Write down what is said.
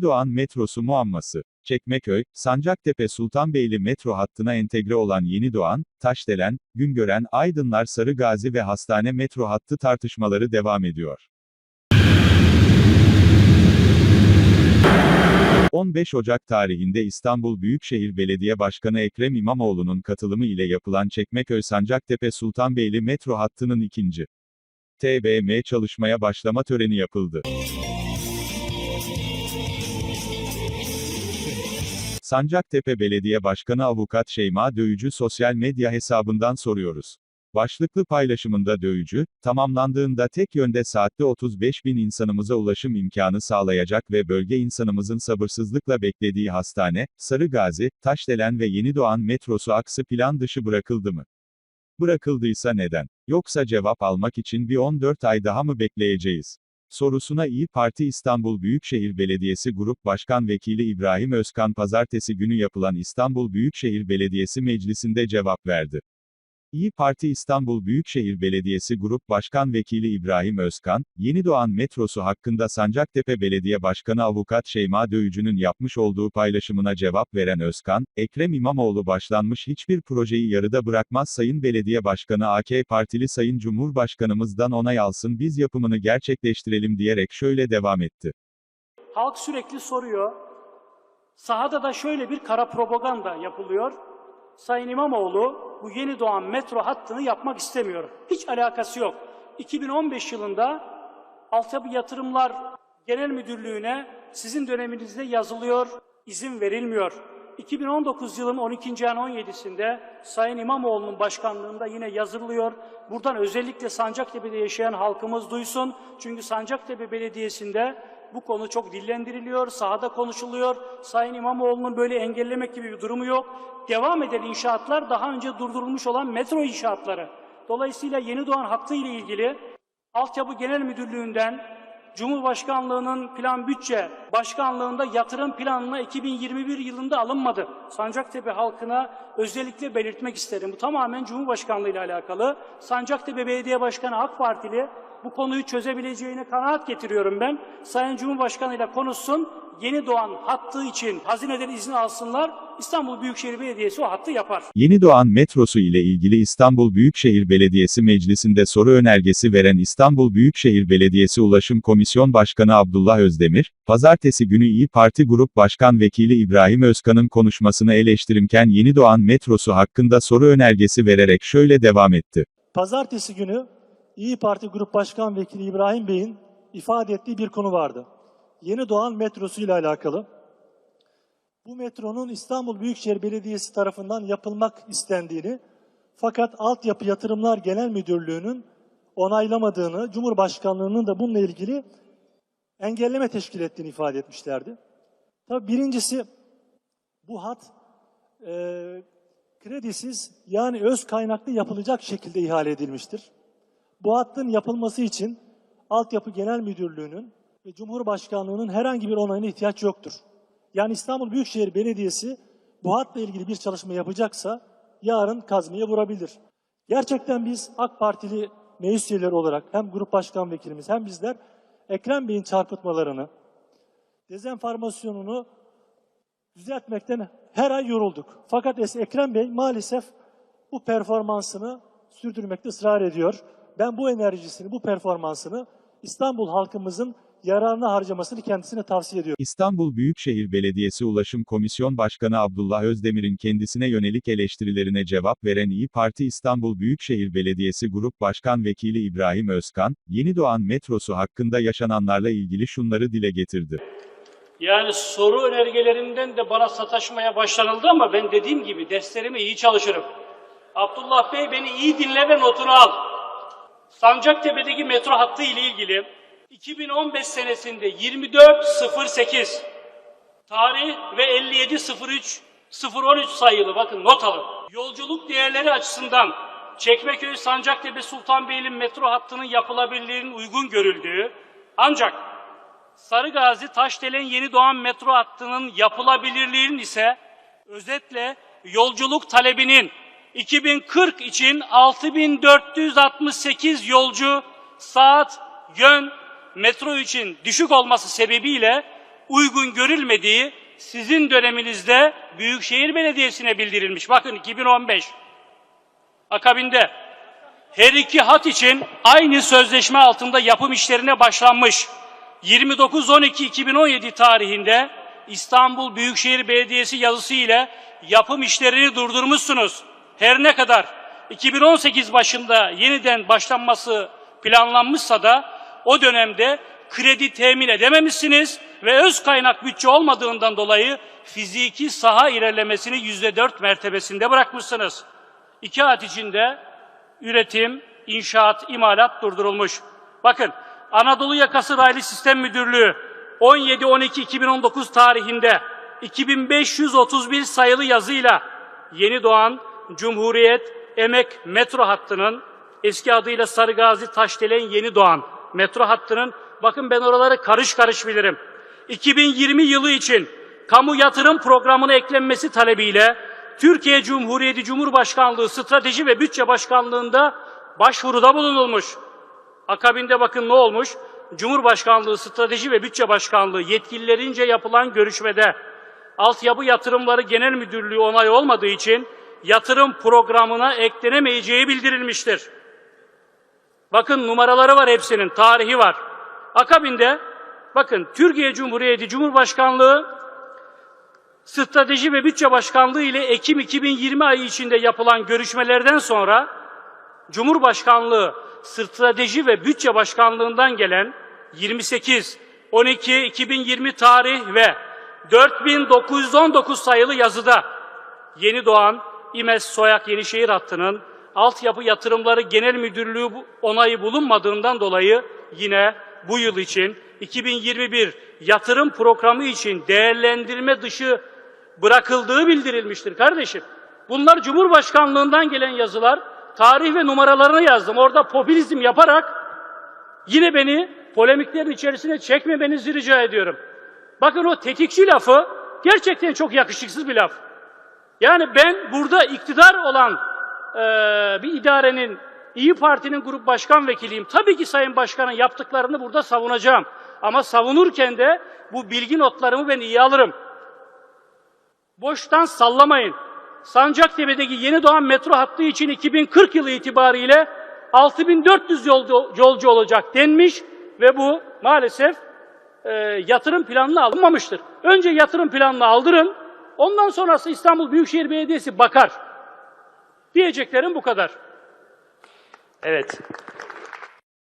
Yeni Doğan metrosu muamması. Çekmeköy, Sancaktepe Sultanbeyli metro hattına entegre olan Yeni Doğan, Taşdelen, Güngören, Aydınlar Sarıgazi ve Hastane metro hattı tartışmaları devam ediyor. 15 Ocak tarihinde İstanbul Büyükşehir Belediye Başkanı Ekrem İmamoğlu'nun katılımı ile yapılan Çekmeköy Sancaktepe Sultanbeyli metro hattının ikinci TBM çalışmaya başlama töreni yapıldı. Sancaktepe Belediye Başkanı Avukat Şeyma Dövücü sosyal medya hesabından soruyoruz. Başlıklı paylaşımında Dövücü, tamamlandığında tek yönde saatte 35 bin insanımıza ulaşım imkanı sağlayacak ve bölge insanımızın sabırsızlıkla beklediği hastane, Sarıgazi, Taşdelen ve Yenidoğan metrosu aksı plan dışı bırakıldı mı? Bırakıldıysa neden? Yoksa cevap almak için bir 14 ay daha mı bekleyeceğiz? Sorusuna İyi Parti İstanbul Büyükşehir Belediyesi Grup Başkan Vekili İbrahim Özkan pazartesi günü yapılan İstanbul Büyükşehir Belediyesi Meclisi'nde cevap verdi. İyi Parti İstanbul Büyükşehir Belediyesi Grup Başkan Vekili İbrahim Özkan, Yenidoğan metrosu hakkında Sancaktepe Belediye Başkanı Avukat Şeyma Dövücü'nün yapmış olduğu paylaşımına cevap veren Özkan, Ekrem İmamoğlu başlanmış hiçbir projeyi yarıda bırakmaz Sayın Belediye Başkanı AK Partili Sayın Cumhurbaşkanımızdan onay alsın biz yapımını gerçekleştirelim diyerek şöyle devam etti. Halk sürekli soruyor. Sahada da şöyle bir kara propaganda yapılıyor. Sayın İmamoğlu bu yeni doğan metro hattını yapmak istemiyor. Hiç alakası yok. 2015 yılında Altyapı Yatırımlar Genel Müdürlüğü'ne sizin döneminizde yazılıyor, izin verilmiyor. 2019 yılın 12. ayın 17'sinde Sayın İmamoğlu'nun başkanlığında yine yazılıyor. Buradan özellikle Sancaktepe'de yaşayan halkımız duysun. Çünkü Sancaktepe Belediyesi'nde bu konu çok dillendiriliyor, sahada konuşuluyor. Sayın İmamoğlu'nun böyle engellemek gibi bir durumu yok. Devam eden inşaatlar daha önce durdurulmuş olan metro inşaatları. Dolayısıyla yeni doğan hattı ile ilgili Altyapı Genel Müdürlüğü'nden Cumhurbaşkanlığının Plan Bütçe Başkanlığında yatırım planına 2021 yılında alınmadı. Sancaktepe halkına özellikle belirtmek isterim. Bu tamamen Cumhurbaşkanlığı ile alakalı. Sancaktepe Belediye Başkanı AK Partili bu konuyu çözebileceğine kanaat getiriyorum ben. Sayın Cumhurbaşkanı ile konuşsun. Yeni doğan hattı için hazineden izin alsınlar. İstanbul Büyükşehir Belediyesi o hattı yapar. Yenidoğan metrosu ile ilgili İstanbul Büyükşehir Belediyesi Meclisi'nde soru önergesi veren İstanbul Büyükşehir Belediyesi Ulaşım Komisyon Başkanı Abdullah Özdemir, pazartesi günü İyi Parti Grup Başkan Vekili İbrahim Özkan'ın konuşmasını eleştirirken Yenidoğan metrosu hakkında soru önergesi vererek şöyle devam etti. Pazartesi günü İyi Parti Grup Başkan Vekili İbrahim Bey'in ifade ettiği bir konu vardı. Yeni doğan metrosu ile alakalı. Bu metronun İstanbul Büyükşehir Belediyesi tarafından yapılmak istendiğini fakat Altyapı Yatırımlar Genel Müdürlüğü'nün onaylamadığını, Cumhurbaşkanlığının da bununla ilgili engelleme teşkil ettiğini ifade etmişlerdi. Tabii birincisi bu hat e, kredisiz yani öz kaynaklı yapılacak şekilde ihale edilmiştir. Bu hattın yapılması için Altyapı Genel Müdürlüğü'nün ve Cumhurbaşkanlığı'nın herhangi bir onayına ihtiyaç yoktur. Yani İstanbul Büyükşehir Belediyesi bu hatla ilgili bir çalışma yapacaksa yarın kazmaya vurabilir. Gerçekten biz AK Partili meclis üyeleri olarak hem grup başkan vekilimiz hem bizler Ekrem Bey'in çarpıtmalarını, dezenformasyonunu düzeltmekten her ay yorulduk. Fakat Ekrem Bey maalesef bu performansını sürdürmekte ısrar ediyor. Ben bu enerjisini, bu performansını İstanbul halkımızın yararına harcamasını kendisine tavsiye ediyorum. İstanbul Büyükşehir Belediyesi Ulaşım Komisyon Başkanı Abdullah Özdemir'in kendisine yönelik eleştirilerine cevap veren İyi Parti İstanbul Büyükşehir Belediyesi Grup Başkan Vekili İbrahim Özkan, Yenidoğan metrosu hakkında yaşananlarla ilgili şunları dile getirdi. Yani soru önergelerinden de bana sataşmaya başlanıldı ama ben dediğim gibi derslerime iyi çalışırım. Abdullah Bey beni iyi dinle ve notunu al. Sancaktepe'deki metro hattı ile ilgili 2015 senesinde 2408 tarih ve 5703 013 sayılı bakın not alın. Yolculuk değerleri açısından Çekmeköy Sancaktepe Sultanbeyli metro hattının yapılabilirliğinin uygun görüldüğü ancak Sarıgazi Taşdelen Yeni Doğan metro hattının yapılabilirliğinin ise özetle yolculuk talebinin 2040 için 6468 yolcu saat yön metro için düşük olması sebebiyle uygun görülmediği sizin döneminizde Büyükşehir Belediyesi'ne bildirilmiş. Bakın 2015. Akabinde her iki hat için aynı sözleşme altında yapım işlerine başlanmış. 29.12.2017 tarihinde İstanbul Büyükşehir Belediyesi yazısı ile yapım işlerini durdurmuşsunuz. Her ne kadar 2018 başında yeniden başlanması planlanmışsa da o dönemde kredi temin edememişsiniz ve öz kaynak bütçe olmadığından dolayı fiziki saha ilerlemesini yüzde dört mertebesinde bırakmışsınız. İki hat içinde üretim, inşaat, imalat durdurulmuş. Bakın Anadolu Yakası Raylı Sistem Müdürlüğü 17-12-2019 tarihinde 2531 sayılı yazıyla yeni doğan Cumhuriyet Emek Metro Hattı'nın eski adıyla Sarıgazi Taşdelen Yeni Doğan metro hattının bakın ben oraları karış karış bilirim. 2020 yılı için kamu yatırım programına eklenmesi talebiyle Türkiye Cumhuriyeti Cumhurbaşkanlığı Strateji ve Bütçe Başkanlığı'nda başvuruda bulunulmuş. Akabinde bakın ne olmuş? Cumhurbaşkanlığı Strateji ve Bütçe Başkanlığı yetkililerince yapılan görüşmede Altyapı Yatırımları Genel Müdürlüğü onay olmadığı için yatırım programına eklenemeyeceği bildirilmiştir. Bakın numaraları var hepsinin, tarihi var. Akabinde bakın Türkiye Cumhuriyeti Cumhurbaşkanlığı Strateji ve Bütçe Başkanlığı ile Ekim 2020 ayı içinde yapılan görüşmelerden sonra Cumhurbaşkanlığı Strateji ve Bütçe Başkanlığından gelen 28 12 2020 tarih ve 4919 sayılı yazıda yeni doğan İMES Soyak Yenişehir hattının altyapı yatırımları genel müdürlüğü onayı bulunmadığından dolayı yine bu yıl için 2021 yatırım programı için değerlendirme dışı bırakıldığı bildirilmiştir kardeşim. Bunlar Cumhurbaşkanlığından gelen yazılar. Tarih ve numaralarını yazdım. Orada popülizm yaparak yine beni polemiklerin içerisine çekmemenizi rica ediyorum. Bakın o tetikçi lafı gerçekten çok yakışıksız bir laf. Yani ben burada iktidar olan eee, bir idarenin, İyi Parti'nin grup başkan vekiliyim. Tabii ki Sayın Başkan'ın yaptıklarını burada savunacağım. Ama savunurken de bu bilgi notlarımı ben iyi alırım. Boştan sallamayın. Sancaktepe'deki yeni doğan metro hattı için 2040 yılı itibariyle 6400 yolcu, yolcu olacak denmiş ve bu maalesef e, yatırım planına alınmamıştır. Önce yatırım planını aldırın, ondan sonrası İstanbul Büyükşehir Belediyesi bakar. Diyeceklerim bu kadar. Evet.